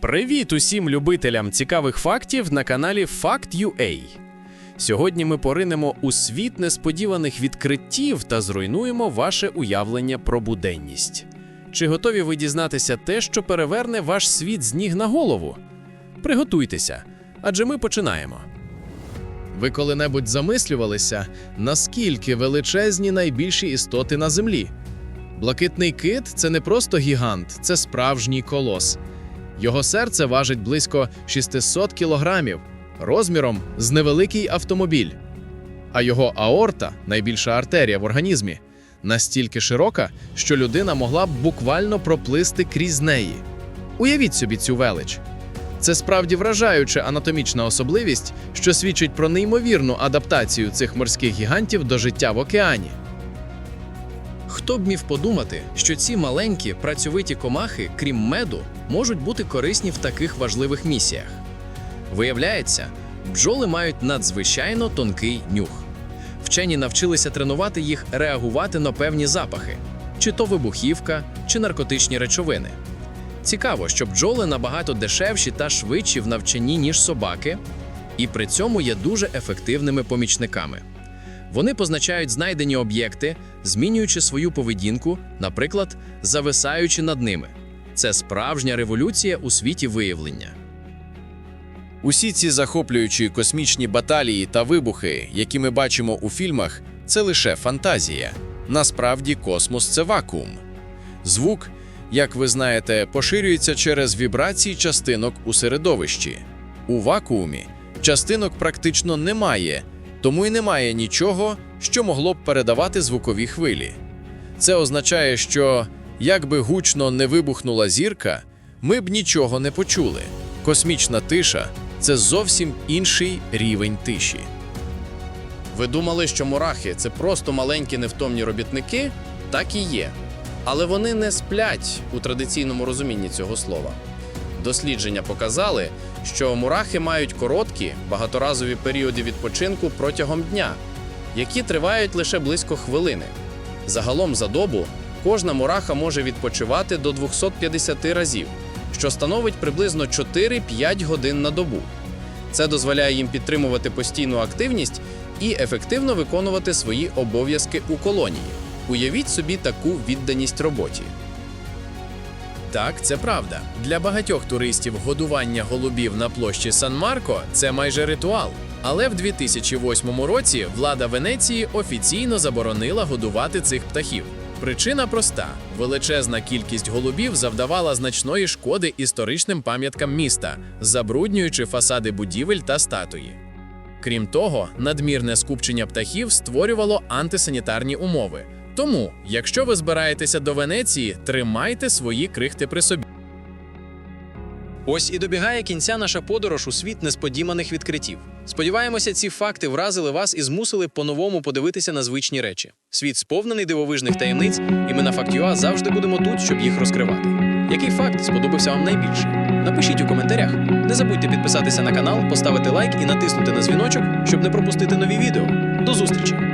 Привіт усім любителям цікавих фактів на каналі Fact.ua. Сьогодні ми поринемо у світ несподіваних відкриттів та зруйнуємо ваше уявлення про буденність. Чи готові ви дізнатися те, що переверне ваш світ з ніг на голову? Приготуйтеся, адже ми починаємо. Ви коли-небудь замислювалися, наскільки величезні найбільші істоти на землі? Блакитний кит це не просто гігант, це справжній колос. Його серце важить близько 600 кілограмів, розміром з невеликий автомобіль. А його аорта найбільша артерія в організмі, настільки широка, що людина могла б буквально проплисти крізь неї. Уявіть собі цю велич. Це справді вражаюча анатомічна особливість, що свідчить про неймовірну адаптацію цих морських гігантів до життя в океані. Хто б міг подумати, що ці маленькі працьовиті комахи, крім меду, можуть бути корисні в таких важливих місіях? Виявляється, бджоли мають надзвичайно тонкий нюх. Вчені навчилися тренувати їх реагувати на певні запахи, чи то вибухівка, чи наркотичні речовини. Цікаво, що бджоли набагато дешевші та швидші в навчанні, ніж собаки, і при цьому є дуже ефективними помічниками. Вони позначають знайдені об'єкти, змінюючи свою поведінку, наприклад, зависаючи над ними. Це справжня революція у світі виявлення. Усі ці захоплюючі космічні баталії та вибухи, які ми бачимо у фільмах, це лише фантазія. Насправді космос це вакуум. Звук, як ви знаєте, поширюється через вібрації частинок у середовищі. У вакуумі частинок практично немає, тому й немає нічого, що могло б передавати звукові хвилі. Це означає, що як би гучно не вибухнула зірка, ми б нічого не почули. Космічна тиша це зовсім інший рівень тиші. Ви думали, що мурахи це просто маленькі невтомні робітники? Так і є. Але вони не сплять у традиційному розумінні цього слова. Дослідження показали, що мурахи мають короткі багаторазові періоди відпочинку протягом дня, які тривають лише близько хвилини. Загалом за добу кожна мураха може відпочивати до 250 разів, що становить приблизно 4-5 годин на добу. Це дозволяє їм підтримувати постійну активність і ефективно виконувати свої обов'язки у колонії. Уявіть собі таку відданість роботі. Так, це правда. Для багатьох туристів годування голубів на площі Сан-Марко це майже ритуал. Але в 2008 році влада Венеції офіційно заборонила годувати цих птахів. Причина проста: величезна кількість голубів завдавала значної шкоди історичним пам'яткам міста, забруднюючи фасади будівель та статуї. Крім того, надмірне скупчення птахів створювало антисанітарні умови. Тому, якщо ви збираєтеся до Венеції, тримайте свої крихти при собі. Ось і добігає кінця наша подорож у світ несподіваних відкриттів. Сподіваємося, ці факти вразили вас і змусили по-новому подивитися на звичні речі. Світ сповнений дивовижних таємниць, і ми на Фактюа завжди будемо тут, щоб їх розкривати. Який факт сподобався вам найбільше? Напишіть у коментарях. Не забудьте підписатися на канал, поставити лайк і натиснути на дзвіночок, щоб не пропустити нові відео. До зустрічі!